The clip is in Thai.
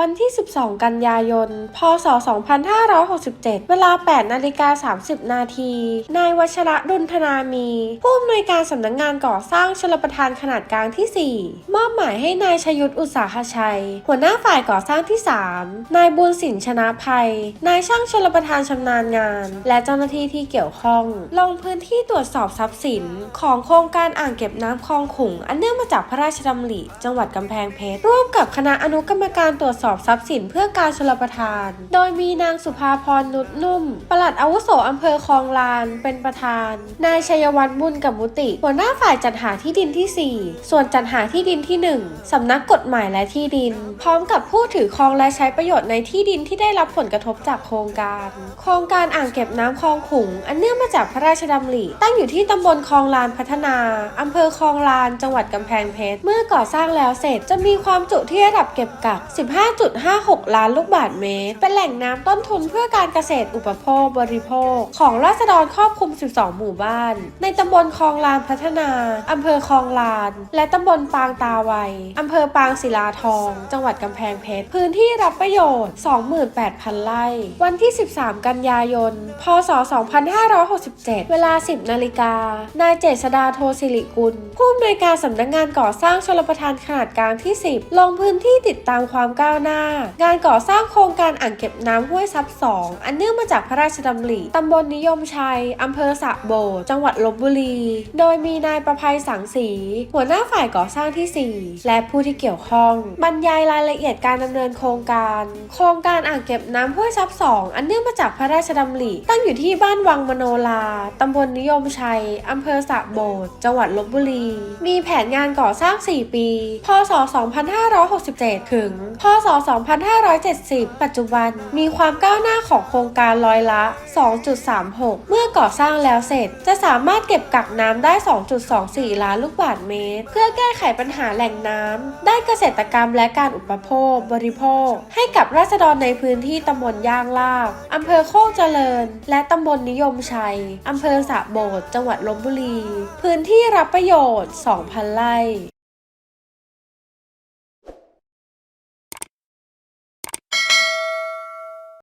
วันที่ 12 กันยายน พศ 2567 เวลา 8 นาฬิกา 30 นาที นายวัชระดุลธนามี ผู้อำนวยการสำนักงงานก่อสร้างชลประทานขนาดกลางที่ 4 มอบหมายให้นายชยุทธอุตสาหชัย หัวหน้าฝ่ายก่อสร้างที่ 3 นายบุญสินชนะภัย นายช่างชลประทานชำนาญงาน และเจ้าหน้าที่ที่เกี่ยวข้อง ลงพื้นที่ตรวจสอบทรัพย์สิน ของโครงการอ่างเก็บน้ำคลองขุง อันเนื่องมาจากพระราชดำริ จังหวัดกำแพงเพชร ร่วมกับคณะอนุกรรมการตรวจสอบทรัพย์สินเพื่อการชลประทาน โดยมีนางสุภาพรนุชนุ่ม ปลัดอาวุโสอำเภอคลองลานเป็นประธาน นายชัยวัฒน์บุญกับมุติ หัวหน้าฝ่ายจัดหาที่ดินที่ 4 ส่วนจัดหาที่ดินที่ 1สำนักกฎหมายและที่ดิน พร้อมกับผู้ถือครองและใช้ประโยชน์ในที่ดินที่ได้รับผลกระทบจากโครงการ โครงการอ่างเก็บน้ำคลองขุง อันเนื่องมาจากพระราชดำริ ตั้งอยู่ที่ตำบลคลองลานพัฒนาอำเภอคลองลาน จังหวัดกำแพงเพชร เมื่อก่อสร้างแล้วเสร็จจะมีความจุที่ระดับเก็บกัก5.56 ล้านลูกบาศก์เมตร เป็นแหล่งน้ำต้นทุนเพื่อการเกษตรอุปโภคบริโภค ของราษฎรครอบคลุม 12 หมู่บ้าน ในตำบลคลองลานพัฒนา อำเภอคลองลาน และตำบลปางตาไวอำเภอปางศิลาทอง จังหวัดกำแพงเพชร พื้นที่รับประโยชน์ 28,000 ไร่ วันที่ 13 กันยายน พศ 2567 เวลา 10 นาฬิกา นายเจษดาโทสิริกุล ผู้อำนวยการสำนักงานก่อสร้างชลประทานขนาดกลางที่ 10 ลงพื้นที่ติดตามความก้าวหน้างานก่อสร้างโครงการอ่างเก็บน้ำห้วยซับสองอันเนื่องมาจากพระราชดำริตำบลนิยมชัยอำเภอสะโบดจังหวัดลบบุรี โดยมีนายประภัยสังสี หัวหน้าฝ่ายก่อสร้างที่ 4 และผู้ที่เกี่ยวข้อง บรรยายรายละเอียดการดำเนินโครงการ โครงการอ่างเก็บน้ำห้วยซับสองอันเนื่องมาจากพระราชดำริตั้งอยู่ที่บ้านวังมโนลาตำบลนิยมชัยอำเภอสะโบดจังหวัดลบบุรี มีแผนงานก่อสร้าง 4 ปี พศ 2567 ถึง พศ2570 ปัจจุบันมีความก้าวหน้าของโครงการร้อยละ 2.36 เมื่อก่อสร้างแล้วเสร็จ จะสามารถเก็บกักน้ำได้ 2.24 ล้านลูกบาศก์เมตร เพื่อแก้ไขปัญหาแหล่งน้ำด้านเกษตรกรรมและการอุปโภค บริโภค ให้กับราษฎรในพื้นที่ตำบลย่างลาบอำเภอโคกเจริญ และตำบลนิยมชัยอำเภอสะโบดจังหวัดลบบุรี พื้นที่รับประโยชน์ 2,000 ไร่